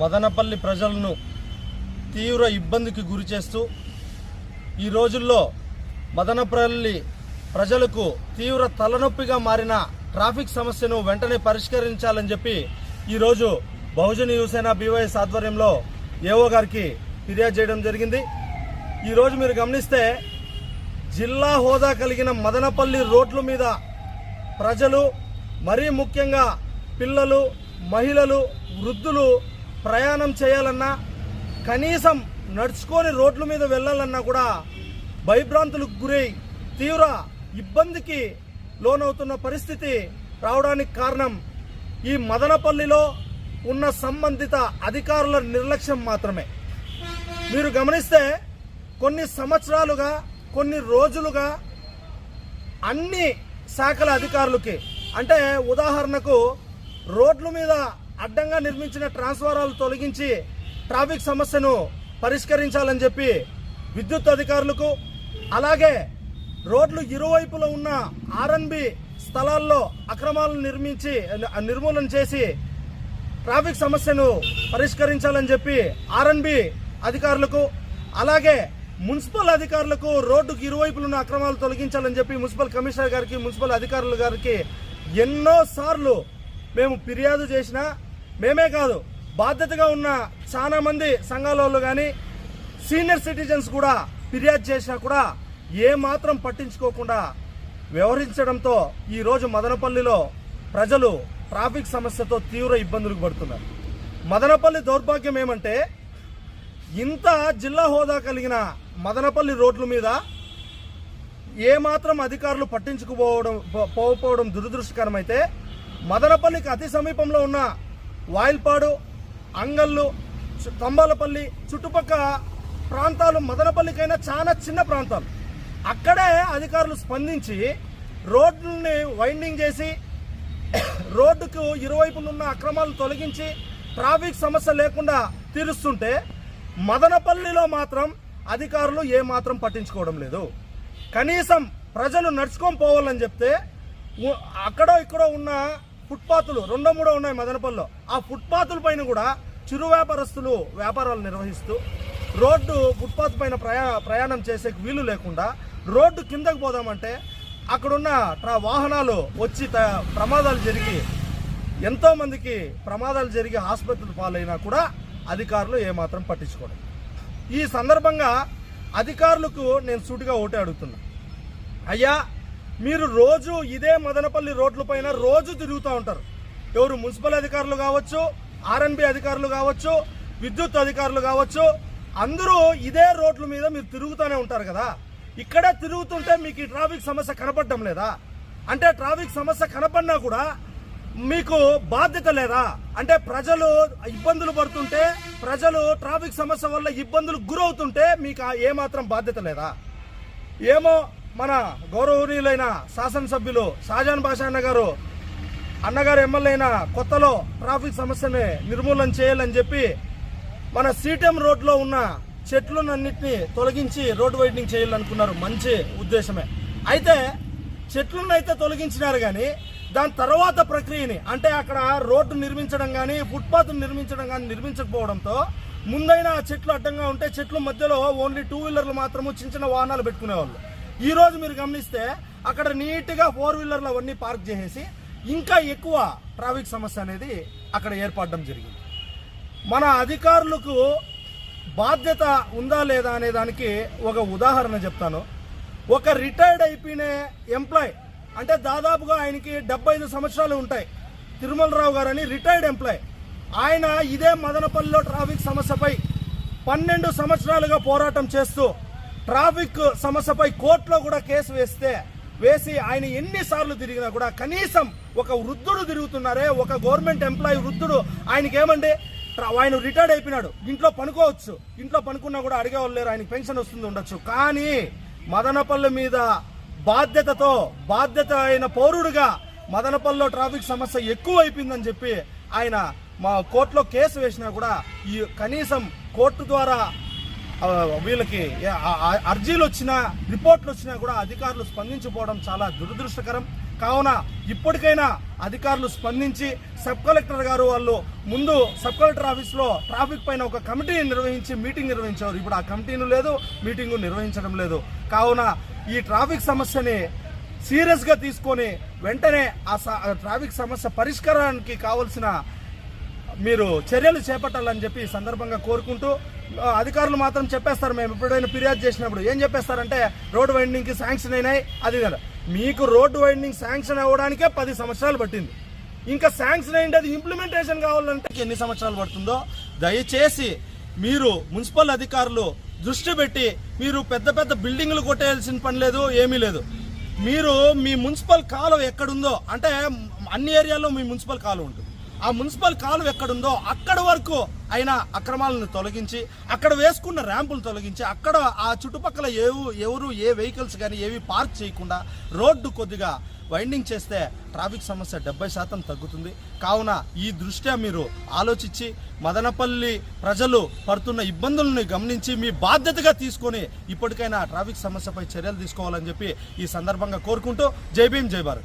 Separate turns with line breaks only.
మదనపల్లి ప్రజలను తీవ్ర ఇబ్బందికి గురి చేస్తూ ఈ రోజుల్లో మదనపల్లి ప్రజలకు తీవ్ర తలనొప్పిగా మారిన ట్రాఫిక్ సమస్యను వెంటనే పరిష్కరించాలని చెప్పి ఈరోజు బహుజన యువసేన బీవైఎస్ ఆధ్వర్యంలో ఏఓ గారికి ఫిర్యాదు చేయడం జరిగింది. ఈరోజు మీరు గమనిస్తే జిల్లా హోదా కలిగిన మదనపల్లి రోడ్ల మీద ప్రజలు మరీ ముఖ్యంగా పిల్లలు మహిళలు వృద్ధులు ప్రయాణం చేయాలన్నా కనీసం నడుచుకొని రోడ్ల మీద వెళ్ళాలన్నా కూడా భయభ్రాంతులకు గురై తీవ్ర ఇబ్బందికి లోనవుతున్న పరిస్థితి రావడానికి కారణం ఈ మదనపల్లిలో ఉన్న సంబంధిత అధికారుల నిర్లక్ష్యం మాత్రమే. మీరు గమనిస్తే కొన్ని సంవత్సరాలుగా కొన్ని రోజులుగా అన్ని శాఖల అధికారులకి. అంటే ఉదాహరణకు రోడ్ల మీద అడ్డంగా నిర్మించిన ట్రాన్స్ఫారాలు తొలగించి ట్రాఫిక్ సమస్యను పరిష్కరించాలని చెప్పి విద్యుత్ అధికారులకు అలాగే రోడ్లు ఇరువైపులో ఉన్న ఆర్ఎన్బి స్థలాల్లో అక్రమాలను నిర్మించి నిర్మూలన చేసి ట్రాఫిక్ సమస్యను పరిష్కరించాలని చెప్పి ఆర్ఎన్బి అధికారులకు అలాగే మున్సిపల్ అధికారులకు రోడ్డుకు ఇరువైపులు ఉన్న అక్రమాలు తొలగించాలని చెప్పి మున్సిపల్ కమిషనర్ గారికి మున్సిపల్ అధికారుల గారికి ఎన్నోసార్లు మేము ఫిర్యాదు చేసినా మేమే కాదు బాధ్యతగా ఉన్న చాలా మంది సంఘాల వాళ్ళు కానీ సీనియర్ సిటిజన్స్ కూడా ఫిర్యాదు చేసినా కూడా ఏమాత్రం పట్టించుకోకుండా వ్యవహరించడంతో ఈరోజు మదనపల్లిలో ప్రజలు ట్రాఫిక్ సమస్యతో తీవ్ర ఇబ్బందులకు పడుతున్నారు. మదనపల్లి దౌర్భాగ్యం ఏమంటే ఇంత జిల్లా హోదా కలిగిన మదనపల్లి రోడ్ల మీద ఏమాత్రం అధికారులు పట్టించుకుపోవడం పోకపోవడం దురదృష్టకరమైతే మదనపల్లికి అతి సమీపంలో ఉన్న వాయిల్పాడు అంగళ్ళు తంబాలపల్లి చుట్టుపక్కల ప్రాంతాలు మదనపల్లికైనా చాలా చిన్న ప్రాంతాలు. అక్కడే అధికారులు స్పందించి రోడ్లని వైండింగ్ చేసి రోడ్డుకు ఇరువైపులు ఉన్న అక్రమాలు తొలగించి ట్రాఫిక్ సమస్య లేకుండా తీరుస్తుంటే మదనపల్లిలో మాత్రం అధికారులు ఏమాత్రం పట్టించుకోవడం లేదు. కనీసం ప్రజలు నడుచుకొని పోవాలని చెప్తే అక్కడో ఇక్కడో ఉన్న ఫుట్పాత్లు రెండో మూడో ఉన్నాయి మదనపల్లిలో. ఆ ఫుట్పాత్ల పైన కూడా చిరు వ్యాపారస్తులు వ్యాపారాలు నిర్వహిస్తూ రోడ్డు ఫుట్పాత్ పైన ప్రయా ప్రయాణం చేసే వీలు లేకుండా రోడ్డు కిందకు పోదామంటే అక్కడున్న ట్రా వాహనాలు వచ్చి త- ప్రమాదాలు జరిగి ఎంతోమందికి ప్రమాదాలు జరిగి ఆసుపత్రులు పాలైనా కూడా అధికారులు ఏమాత్రం పట్టించుకోవడం ఈ సందర్భంగా అధికారులకు నేను సూటిగా ఓటే అడుగుతున్నా. అయ్యా మీరు రోజు ఇదే మదనపల్లి రోడ్ల పైన రోజు తిరుగుతూ ఉంటారు. ఎవరు మున్సిపల్ అధికారులు కావచ్చు ఆర్ఎన్బి అధికారులు కావచ్చు విద్యుత్ అధికారులు కావచ్చు అందరూ ఇదే రోడ్ల మీద మీరు తిరుగుతూనే ఉంటారు కదా. ఇక్కడే తిరుగుతుంటే మీకు ఈ ట్రాఫిక్ సమస్య కనపడడం లేదా? అంటే ట్రాఫిక్ సమస్య కనపడినా కూడా మీకు బాధ్యత లేదా? అంటే ప్రజలు ఇబ్బందులు పడుతుంటే ప్రజలు ట్రాఫిక్ సమస్య వల్ల ఇబ్బందులు గురవుతుంటే మీకు ఏమాత్రం బాధ్యత లేదా? ఏమో మన గౌరవనీయులైన శాసనసభ్యులు షాజాన్ బాషా అన్న గారు అన్నగారు ఎమ్మెల్యే అయిన కొత్తలో ట్రాఫిక్ సమస్యని నిర్మూలన చేయాలని చెప్పి మన సీటెం రోడ్లో ఉన్న చెట్లనన్నింటినీ తొలగించి రోడ్ వైడనింగ్ చేయాలనుకున్నారు. మంచి ఉద్దేశమే. అయితే చెట్లను అయితే తొలగించినారు కానీ దాని తర్వాత ప్రక్రియని అంటే అక్కడ రోడ్డు నిర్మించడం కానీ ఫుట్పాత్ నిర్మించడం కానీ నిర్మించకపోవడంతో ముందైనా చెట్లు అడ్డంగా ఉంటే చెట్లు మధ్యలో ఓన్లీ టూ వీలర్లు మాత్రము చిన్న చిన్న వాహనాలు పెట్టుకునేవాళ్ళు. ఈ రోజు మీరు గమనిస్తే అక్కడ నీట్గా ఫోర్ వీలర్లు అవన్నీ పార్క్ చేసేసి ఇంకా ఎక్కువ ట్రాఫిక్ సమస్య అనేది అక్కడ ఏర్పడడం జరిగింది. మన అధికారులకు బాధ్యత ఉందా లేదా అనే దానికి ఒక ఉదాహరణ చెప్తాను. ఒక రిటైర్డ్ అయిపోయిన ఎంప్లాయ్ అంటే దాదాపుగా ఆయనకి డెబ్బై ఐదు సంవత్సరాలు ఉంటాయి. తిరుమలరావు గారు అని రిటైర్డ్ ఎంప్లాయ్ ఆయన ఇదే మదనపల్లిలో ట్రాఫిక్ సమస్యపై పన్నెండు సంవత్సరాలుగా పోరాటం చేస్తూ ట్రాఫిక్ సమస్యపై కోర్టులో కూడా కేసు వేస్తే వేసి ఆయన ఎన్నిసార్లు తిరిగినా కూడా కనీసం ఒక వృద్ధుడు తిరుగుతున్నారే ఒక గవర్నమెంట్ ఎంప్లాయీ వృద్ధుడు ఆయనకి ఏమండి ట్రా- ఆయన రిటైర్డ్ అయిపోయినాడు. ఇంట్లో పనుకోవచ్చు. ఇంట్లో పనుకున్నా కూడా అడిగేవాళ్ళు లేరు. ఆయనకి పెన్షన్ వస్తుంది ఉండొచ్చు. కానీ మదనపల్లి మీద బాధ్యతతో బాధ్యత అయిన పౌరుడిగా మదనపల్లిలో ట్రాఫిక్ సమస్య ఎక్కువ అయిపోయిందని చెప్పి ఆయన మా కోర్టులో కేసు వేసినా కూడా ఈ కనీసం కోర్టు ద్వారా వీళ్ళకి అర్జీలు వచ్చినా రిపోర్ట్లు వచ్చినా కూడా అధికారులు స్పందించకపోవడం చాలా దురదృష్టకరం. కావున ఇప్పటికైనా అధికారులు స్పందించి సబ్ కలెక్టర్ గారు వాళ్ళు ముందు సబ్ కలెక్టర్ ఆఫీస్లో ట్రాఫిక్ పైన ఒక కమిటీని నిర్వహించి మీటింగ్ నిర్వహించారు ఇప్పుడు ఆ కమిటీను లేదు మీటింగు నిర్వహించడం లేదు. కావున ఈ ట్రాఫిక్ సమస్యని సీరియస్గా తీసుకొని వెంటనే ఆ స- ఆ ట్రాఫిక్ సమస్య పరిష్కారానికి కావలసిన మీరు చర్యలు చేపట్టాలని చెప్పి ఈ సందర్భంగా కోరుకుంటూ అధికారులు మాత్రం చెప్పేస్తారు. మేము ఎప్పుడైనా ఫిర్యాదు చేసినప్పుడు ఏం చెప్పేస్తారంటే రోడ్ వైండింగ్కి శాంక్షన్ అయినాయి. అది కదా. మీకు రోడ్డు వైండింగ్ శాంక్షన్ అవ్వడానికే పది సంవత్సరాలు పట్టింది. ఇంకా శాంక్షన్ అయింది అది ఇంప్లిమెంటేషన్ కావాలంటే ఎన్ని సంవత్సరాలు పడుతుందో దయచేసి మీరు మున్సిపల్ అధికారులు దృష్టి పెట్టి మీరు పెద్ద పెద్ద బిల్డింగ్లు కొట్టేయాల్సిన పని లేదు ఏమీ లేదు. మీరు మీ మున్సిపల్ కాలువ ఎక్కడుందో అంటే అన్ని ఏరియాలో మీ మున్సిపల్ కాలువ ఉంటుంది. ఆ మున్సిపల్ కాలువ ఎక్కడుందో అక్కడ వరకు ఆయన అక్రమాలను తొలగించి అక్కడ వేసుకున్న ర్యాంపులు తొలగించి అక్కడ ఆ చుట్టుపక్కల ఏవు ఎవరు ఏ వెహికల్స్ కానీ ఏవి పార్క్ చేయకుండా రోడ్డు కొద్దిగా వైండింగ్ చేస్తే ట్రాఫిక్ సమస్య డెబ్బై శాతం తగ్గుతుంది. కావున ఈ దృష్ట్యా మీరు ఆలోచించి మదనపల్లి ప్రజలు పడుతున్న ఇబ్బందులను గమనించి మీ బాధ్యతగా తీసుకొని ఇప్పటికైనా ట్రాఫిక్ సమస్యపై చర్యలు తీసుకోవాలని చెప్పి ఈ సందర్భంగా కోరుకుంటూ జై భీం జై భారత్.